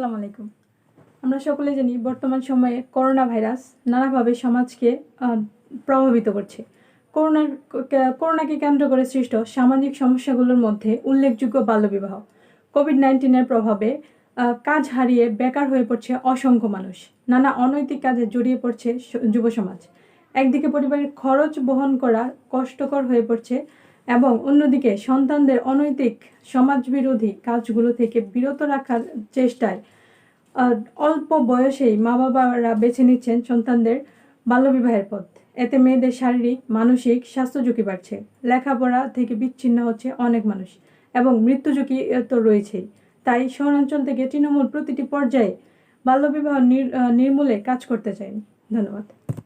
আসসালামু আলাইকুম। আমরা সকলে জানি বর্তমান সময়ে করোনা ভাইরাস নানাভাবে সমাজকে প্রভাবিত করছে। করোনার করোনাকে কেন্দ্র করে সৃষ্ট সামাজিক সমস্যাগুলোর মধ্যে উল্লেখযোগ্য বাল্যবিবাহ। কোভিড নাইন্টিনের প্রভাবে কাজ হারিয়ে বেকার হয়ে পড়ছে অসংখ্য মানুষ। নানা অনৈতিক কাজে জড়িয়ে পড়ছে যুব সমাজ। একদিকে পরিবারের খরচ বহন করা কষ্টকর হয়ে পড়ছে এবং অন্যদিকে সন্তানদের অনৈতিক সমাজবিরোধী কাজগুলো থেকে বিরত রাখার চেষ্টায় অল্প বয়সেই মা বাবারা বেছে নিচ্ছেন সন্তানদের বাল্যবিবাহের পথ। এতে মেয়েদের শারীরিক, মানসিক স্বাস্থ্য ঝুঁকি বাড়ছে। লেখাপড়া থেকে বিচ্ছিন্ন হচ্ছে অনেক মানুষ এবং মৃত্যু ঝুঁকি তো রয়েছেই। তাই শহরাঞ্চল থেকে তৃণমূল প্রতিটি পর্যায়ে বাল্যবিবাহ নির- নির্মূলে কাজ করতে চাই। ধন্যবাদ।